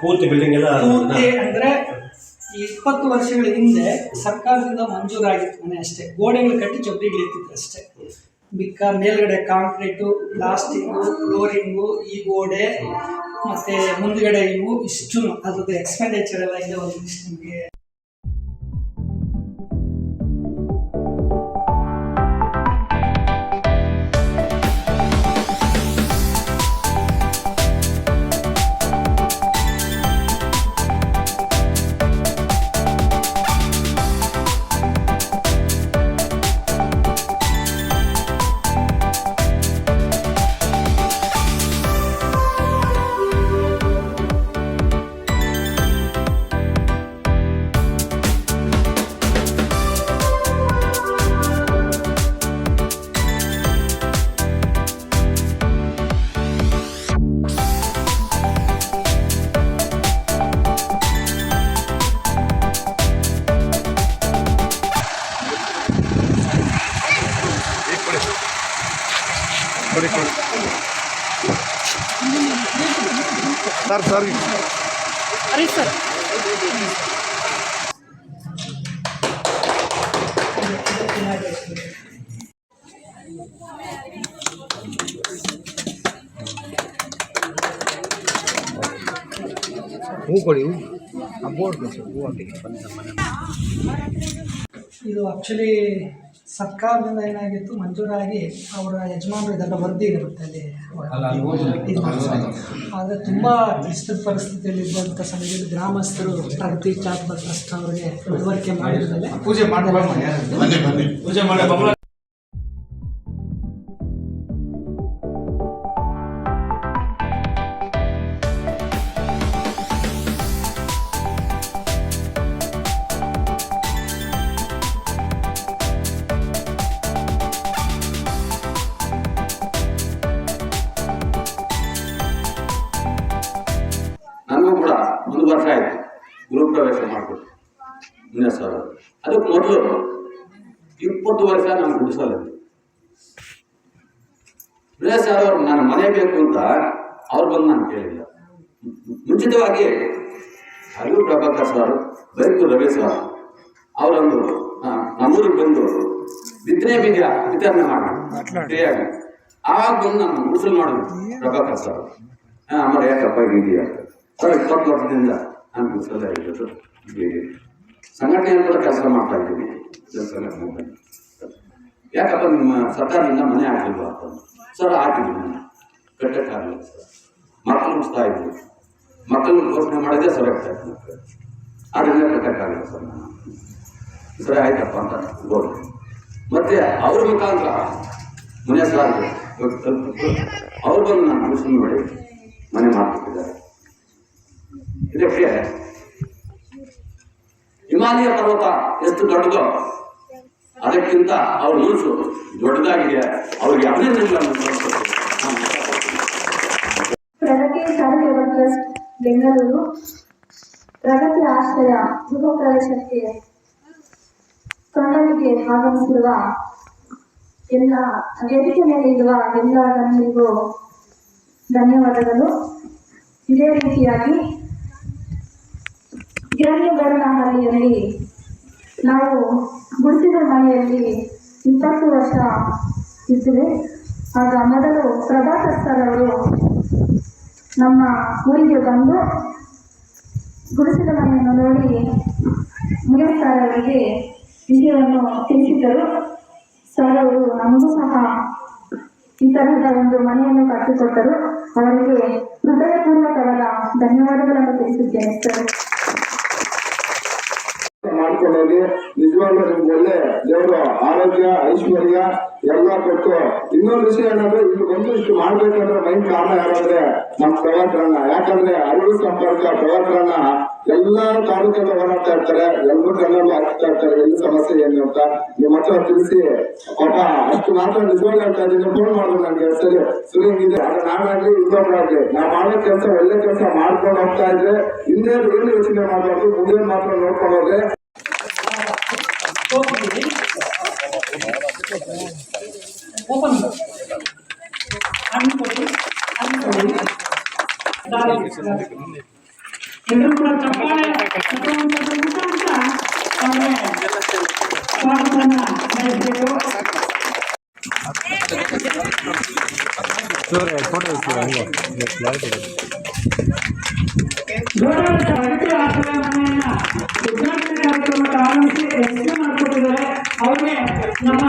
ಪೂರ್ತಿ ಬಿಲ್ಡಿಂಗ್ ಎಲ್ಲ ಅಂದ್ರೆ ಇಪ್ಪತ್ತು ವರ್ಷಗಳ ಹಿಂದೆ ಸರ್ಕಾರದಿಂದ ಮಂಜೂರಾಗಿತ್ತು ಮನೆ ಅಷ್ಟೇ. ಗೋಡೆಗಳು ಕಟ್ಟಿ ಚೊಟ್ಟಿಗಳಿರ್ತಿತ್ತು ಅಷ್ಟೇ. ಬಿಕ್ಕ ಮೇಲ್ಗಡೆ ಕಾಂಕ್ರೀಟು ಪ್ಲಾಸ್ಟಿಕ್ ಫ್ಲೋರಿಂಗು, ಈ ಗೋಡೆ, ಮತ್ತೆ ಮುಂದ್ಗಡೆ ಇವು ಇಷ್ಟು ಅದ್ರದ್ದು ಎಕ್ಸ್ಪೆಂಡಿಚರ್ ಎಲ್ಲ ಇದೆ ಒಂದು ಇಷ್ಟು ನಿಮಗೆ ಸರ್. ಸರ್. ಹೂ ಕೊಡಿ ಹೂ. ಆ ಬೋರ್ಡ್ ಸರ್ ಹೂ ಹಾಕಿ. ಇದು ಆಕ್ಚುಲಿ ಸರ್ಕಾರದಿಂದ ಏನಾಗಿತ್ತು ಮಂಜೂರಾಗಿ ಅವರ ಯಜಮಾನರು ಇದೆಲ್ಲ ವರದಿ ಇರುತ್ತೆ ಅಲ್ಲಿ. ಆದರೆ ತುಂಬ ಕ್ಲಿಷ್ಟ ಪರಿಸ್ಥಿತಿಯಲ್ಲಿ ಇದ್ದಂಥ ಸಮಯದಲ್ಲಿ ಗ್ರಾಮಸ್ಥರು ಪ್ರಗತಿ ಚಾರಿಟಬಲ್ ಟ್ರಸ್ಟ್ ಅವರಿಗೆ ಮನವರಿಕೆ ಮಾಡಿದ್ಮೇಲೆ ಪೂಜೆ ಪೂಜೆ ಮಾಡಿ ಸರ್. ಅದಕ್ಕೆ ಮೊದಲು ಇಪ್ಪತ್ತು ವರ್ಷ ನಾನು ಗುಡಿಸೋದು. ವಿನಯ್ ಸರ್ ಅವರು ನಾನು ಮನೆ ಬೇಕು ಅಂತ ಅವ್ರು ಬಂದು ನಾನು ಕೇಳಿಲ್ಲ. ಮುಂಚಿತವಾಗಿ ಅರಿವು Prabhakar sir bike Ravi sir ಅವರೊಂದು ನಮ್ಮೂರಿಗೆ ಬಂದು ಬಿತ್ತನೆ ಬೀಜ ವಿತರಣೆ ಮಾಡಿ ಫ್ರೀಯಾಗಿ. ಆಗ ಬಂದು ನಾನು ಗುಡಿಸಲು ಮಾಡೋದು ಪ್ರಭಾಕರ್ ಸರ್. ಆಮೇಲೆ ಯಾಕಪ್ಪ ಇದೆಯಾ ಸರ್ ಇಪ್ಪತ್ತು ವರ್ಷದಿಂದ ನಾನು ಗುಡಿಸಲ್ಲ ಹೀಗೆ. ಸಂಘಟನೆಯಲ್ಲಿ ಅಂತ ಕೆಲಸ ಮಾಡ್ತಾ ಇದ್ದೀನಿ ಸಂಘಟನೆ ಯಾಕಪ್ಪ ನಿಮ್ಮ ಸರ್ಕಾರದಿಂದ ಮನೆ ಹಾಕಿಲ್ವಾ ಅಂತ. ಸರ್, ಹಾಕಿದ್ವಿ ಮನೆ. ಕಟ್ಟಕ್ಕಾಗಲಿಲ್ಲ ಸರ್. ಮಕ್ಕಳು ಮುಗಿಸ್ತಾ ಇದ್ವಿ. ಮಕ್ಕಳು ಘೋಷಣೆ ಮಾಡಿದ್ರೆ ಸರ್ ಆಗ್ತಾ ಆದ್ರಿಂದ ಅದರಿಂದ ಕಟ್ಟಕ್ಕಾಗಲ್ಲ ಸರ್ ನಾನು ಸರಿ, ಆಯ್ತಪ್ಪ ಅಂತ ಗೋಡೆ ಮತ್ತೆ ಅವ್ರ ಮುಖಾಂತರ ಮನೆ ಸಾರ್ ಅವ್ರು ಬಂದು ನಾನು ಟ್ಯೂಷನ್ ಮಾಡಿ ಮನೆ ಮಾಡ್ತಿದ್ದಾರೆ. ಇದಕ್ಕೆ ಹಿಮಾಲಯ ಪರ್ವತ ಎಷ್ಟು ದೊಡ್ಡದು? ಅದಕ್ಕಿಂತ ಅವ್ರ ಮನಸ್ಸು ದೊಡ್ಡದಾಗಿದೆ. ಅವ್ರಿಗೆ. ನಾನು ಪ್ರಗತಿ ಚಾರಿಟೇಬಲ್ ಟ್ರಸ್ಟ್ ಬೆಂಗಳೂರು. ಪ್ರಗತಿ ಆಶ್ರಯ ಗೃಹ ಪ್ರವೇಶಕ್ಕೆ ಕನ್ನಡಿಗೆ ಆಗಮಿಸಿರುವ ಎಲ್ಲ ವೇದಿಕೆ ಮೇಲೆ ಇರುವ ಎಲ್ಲ ಗಣ್ಯರಿಗೂ ಧನ್ಯವಾದಗಳು. ಇದೇ ರೀತಿಯಾಗಿ ಗಿರಣಿಗೌಡನಹಳ್ಳಿಯಲ್ಲಿ ನಾವು ಗುಡಿಸಿದ ಮನೆಯಲ್ಲಿ ಇಪ್ಪತ್ತು ವರ್ಷ ಇದ್ದೇವೆ. ಆಗ ಮೊದಲು ಪ್ರಭಾಕರ್ ಸರ್ ಅವರು ನಮ್ಮ ಊರಿಗೆ ಬಂದು ಗುಡಿಸಿದ ಮನೆಯನ್ನು ನೋಡಿ ಮುನಿಯರ್ ಸರ್ ಅವರಿಗೆ ವಿಷಯವನ್ನು ತಿಳಿಸಿದ್ದರು. ಸರ್, ಅವರು ನಮಗೂ ಸಹ ಈ ತರಹದ ಒಂದು ಮನೆಯನ್ನು ಕಟ್ಟಿಕೊಟ್ಟರು. ಅವರಿಗೆ ಹೃದಯಪೂರ್ವಕವಾದ ಧನ್ಯವಾದಗಳನ್ನು ತಿಳಿಸುತ್ತೇನೆ, ಸರ್. ಮಾಡ್ಕೊಂಡೋಗಿ ನಿಜವಾಗ್ಲೂ ನಿಮ್ಗೆ ಒಳ್ಳೆ ದೇವರು ಆರೋಗ್ಯ, ಐಶ್ವರ್ಯ ಎಲ್ಲ ಕೊಟ್ಟು ಇನ್ನೊಂದು ವಿಷಯ ಏನಂದ್ರೆ ಇಲ್ಲಿ ಬಂದು ಇಷ್ಟು ಮಾಡ್ಬೇಕಂದ್ರೆ ಮೈನ್ ಕಾರಣ ಯಾರಂದ್ರೆ ನಮ್ಮ ಪ್ರವಾಸರನ್ನ ಯಾಕಂದ್ರೆ ಅರಿವು ಸಂಪರ್ಕ ಪ್ರವಾಸರನ್ನ ಎಲ್ಲಾರು ತಾಲೂಕಲ್ಲಿ ಓಡಾಡ್ತಾ ಇರ್ತಾರೆ. ಎಲ್ಲರೂ ಕನ್ನಡ ಹಾಕ್ತಾ ಇರ್ತಾರೆ. ಎಲ್ಲಿ ಸಮಸ್ಯೆ ಏನು ಅಂತ ನಿಮ್ಮ ಹತ್ರ ತಿಳಿಸಿ. ಪಾಪ ಅಷ್ಟು ಮಾತ್ರ ನಿಜವಾಗ್ಲೂ ಹೇಳ್ತಾ ಇದ್ದೀನಿ. ಫೋನ್ ಮಾಡಿದ್ರು ನನಗೆ ಸರಿ ಸರಿ ಇದೆ ಅದು ನಾನಾಗ್ಲಿ ಇನ್ನೊಬ್ಬರಾಗ್ಲಿ ನಾವು ಮಾಡೋ ಕೆಲಸ ಒಳ್ಳೆ ಕೆಲಸ ಮಾಡ್ಕೊಂಡು ಹೋಗ್ತಾ ಇದ್ರೆ ಹಿಂದೆ ಏನು ಯೋಚನೆ ಮಾಡಬಾರ್ದು ಮುಂದೆ ಮಾತ್ರ ನೋಡ್ಕೊಂಡು ఓపెన్ ఓపెన్ అనుకోండి అనుకోండి ఎదురు కూడా చెప్పాలి చూడ ఫోటో చూడండి కార్యక్రమ ప్రారంభించి ಯಶಸ್ವಿ ಮಾಡಿಕೊಟ್ಟಿದ್ದಾರೆ ಅವರಿಗೆ ನಮ್ಮ